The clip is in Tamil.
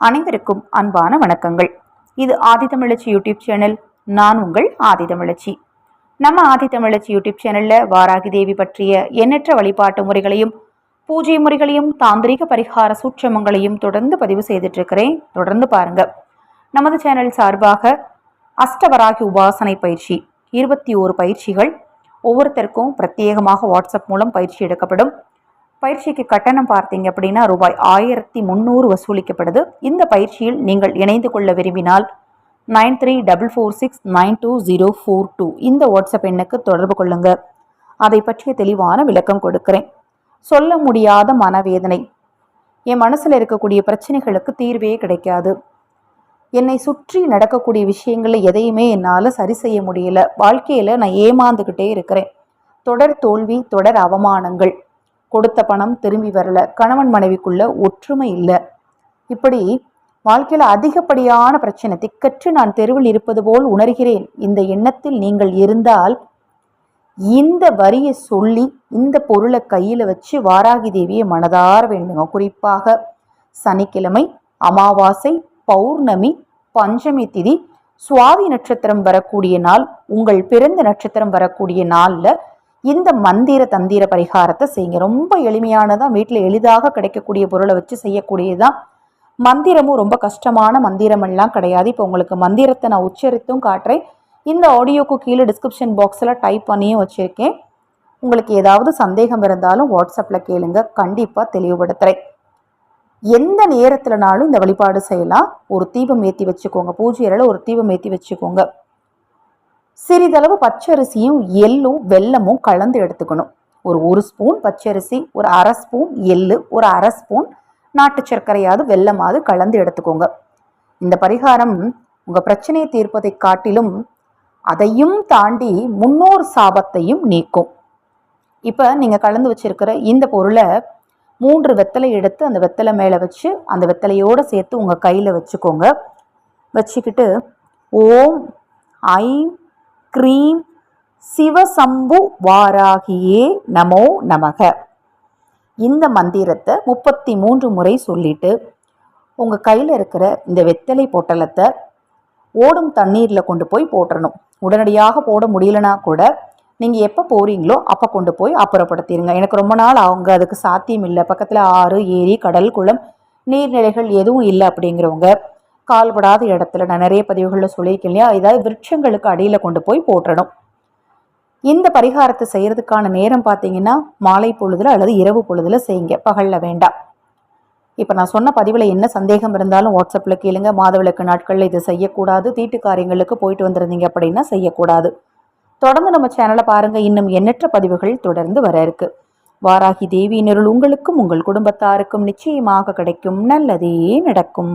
அனைவருக்கும் அன்பான வணக்கங்கள். இது ஆதித்தமிழச்சி யூடியூப் சேனல் நான் உங்கள் ஆதித்தமிழச்சி நம்ம ஆதித்தமிழச்சி யூடியூப் சேனல்ல வாராகி தேவி பற்றிய எண்ணற்ற வழிபாட்டு முறைகளையும் பூஜை முறைகளையும் தாந்திரிக பரிகார சூட்சமங்களையும் தொடர்ந்து பதிவு செய்துட்ருக்கிறேன் தொடர்ந்து பாருங்க. நமது சேனல் சார்பாக அஷ்டவராகி உபாசனை பயிற்சி இருபத்தி ஓரு பயிற்சிகள் ஒவ்வொருத்தருக்கும் பிரத்யேகமாக வாட்ஸ்அப் மூலம் பயிற்சி எடுக்கப்படும். பயிற்சிக்கு கட்டணம் பார்த்தீங்க அப்படின்னா ரூபாய் ஆயிரத்தி முந்நூறு வசூலிக்கப்படுது. இந்த பயிற்சியில் நீங்கள் இணைந்து கொள்ள விரும்பினால் nine three double four six nine two zero four two இந்த வாட்ஸ்அப் எண்ணுக்கு தொடர்பு கொள்ளுங்க. அதை பற்றிய தெளிவான விளக்கம் கொடுக்கிறேன். சொல்ல முடியாத மனவேதனை. என் மனசில் இருக்கக்கூடிய பிரச்சனைகளுக்கு தீர்வே கிடைக்காது. என்னை சுற்றி நடக்கக்கூடிய விஷயங்களில் எதையுமே என்னால் சரி செய்ய முடியல. வாழ்க்கையில் நான் ஏமாந்துக்கிட்டே இருக்கிறேன். தொடர் தோல்வி தொடர் அவமானங்கள். கொடுத்த பணம் திரும்பி வரல. கணவன் மனைவிக்குள்ள ஒற்றுமை இல்லை. இப்படி வாழ்க்கையில் அதிகப்படியான பிரச்சனை திக்கற்று நான் தெருவில் இருப்பது போல் உணர்கிறேன். இந்த எண்ணத்தில் நீங்கள் இருந்தால் இந்த வரியை சொல்லி இந்த பொருளை கையில் வச்சு வாராகி தேவியை மனதார வேண்டுங்க. குறிப்பாக சனிக்கிழமை அமாவாசை பௌர்ணமி பஞ்சமி திதி சுவாதி நட்சத்திரம் வரக்கூடிய நாள் உங்கள் பிறந்த நட்சத்திரம் வரக்கூடிய நாளில் இந்த மந்திர தந்திர பரிகாரத்தை செய்யுங்க. ரொம்ப எளிமையானதான் வீட்டில் எளிதாக கிடைக்கக்கூடிய பொருளை வச்சு செய்யக்கூடியதுதான். மந்திரமும் ரொம்ப கஷ்டமான மந்திரமெல்லாம் கிடையாது. இப்போ உங்களுக்கு மந்திரத்தை நான் உச்சரித்தும் காட்டுறேன். இந்த ஆடியோக்கு கீழே டிஸ்கிரிப்ஷன் பாக்ஸில் டைப் பண்ணியும் வச்சுருக்கேன். உங்களுக்கு ஏதாவது சந்தேகம் இருந்தாலும் வாட்ஸ்அப்பில் கேளுங்க. கண்டிப்பாக தெளிவுபடுத்துகிறேன் எந்த நேரத்துலனாலும் இந்த வழிபாடு செய்யலாம். ஒரு தீபம் ஏற்றி வச்சுக்கோங்க. பூஜை அறையில் ஒரு தீபம் ஏற்றி வச்சுக்கோங்க. சிறிதளவு பச்சரிசியும் எள்ளும் வெல்லமும் கலந்து எடுத்துக்கணும். ஒரு ஒரு ஸ்பூன் பச்சரிசி ஒரு அரை ஸ்பூன் எள்ளு ஒரு அரை ஸ்பூன் நாட்டு சர்க்கரையாவது வெல்லமாவது கலந்து எடுத்துக்கோங்க. இந்த பரிகாரம் உங்கள் பிரச்சனையை தீர்ப்பதை காட்டிலும் அதையும் தாண்டி முன்னோர் சாபத்தையும் நீக்கும். இப்போ நீங்கள் கலந்து வச்சிருக்கிற இந்த பொருளை மூன்று வெத்தலை எடுத்து அந்த வெத்தலை மேலே வச்சு அந்த வெத்தலையோடு சேர்த்து உங்கள் கையில் வச்சுக்கோங்க. வச்சுக்கிட்டு ஓம் ஐம் க்ரீம் சிவசம்பு வாராகியே நமோ நமக. இந்த மந்திரத்தை முப்பத்தி மூன்று முறை சொல்லிட்டு உங்கள் கையில் இருக்கிற இந்த வெத்தலை பொட்டலத்தை ஓடும் தண்ணீரில் கொண்டு போய் போட்டுறணும். உடனடியாக போட முடியலனா கூட நீங்கள் எப்போ போகிறீங்களோ அப்போ கொண்டு போய் அப்புறப்படுத்திடுங்க எனக்கு ரொம்ப நாள் அவங்க அதுக்கு சாத்தியம் இல்லை. பக்கத்தில் ஆறு ஏரி கடல் குளம் நீர்நிலைகள் எதுவும் இல்லை அப்படிங்கிறவங்க கால்படாத இடத்துல நான் நிறைய பதிவுகளில் சொல்லியிருக்கேன் இல்லையா? ஏதாவது விருட்சங்களுக்கு அடியில் கொண்டு போய் போட்டுடணும் இந்த பரிகாரத்தை செய்கிறதுக்கான நேரம் பார்த்தீங்கன்னா மாலை பொழுதுல அல்லது இரவு பொழுதுல செய்யுங்க. பகலில் வேண்டாம். இப்போ நான் சொன்ன பதிவில் என்ன சந்தேகம் இருந்தாலும் வாட்ஸ்அப்பில் கேளுங்க. மாதவிளக்கு நாட்களில் இது செய்யக்கூடாது. தீட்டு காரியங்களுக்கு போயிட்டு வந்திருந்தீங்க அப்படின்னா செய்யக்கூடாது. தொடர்ந்து நம்ம சேனலை பாருங்கள் இன்னும் எண்ணற்ற பதிவுகள் தொடர்ந்து வர இருக்கு. வாராகி தேவியினருள் உங்களுக்கும் உங்கள் குடும்பத்தாருக்கும் நிச்சயமாக கிடைக்கும். நல்லதே நடக்கும்.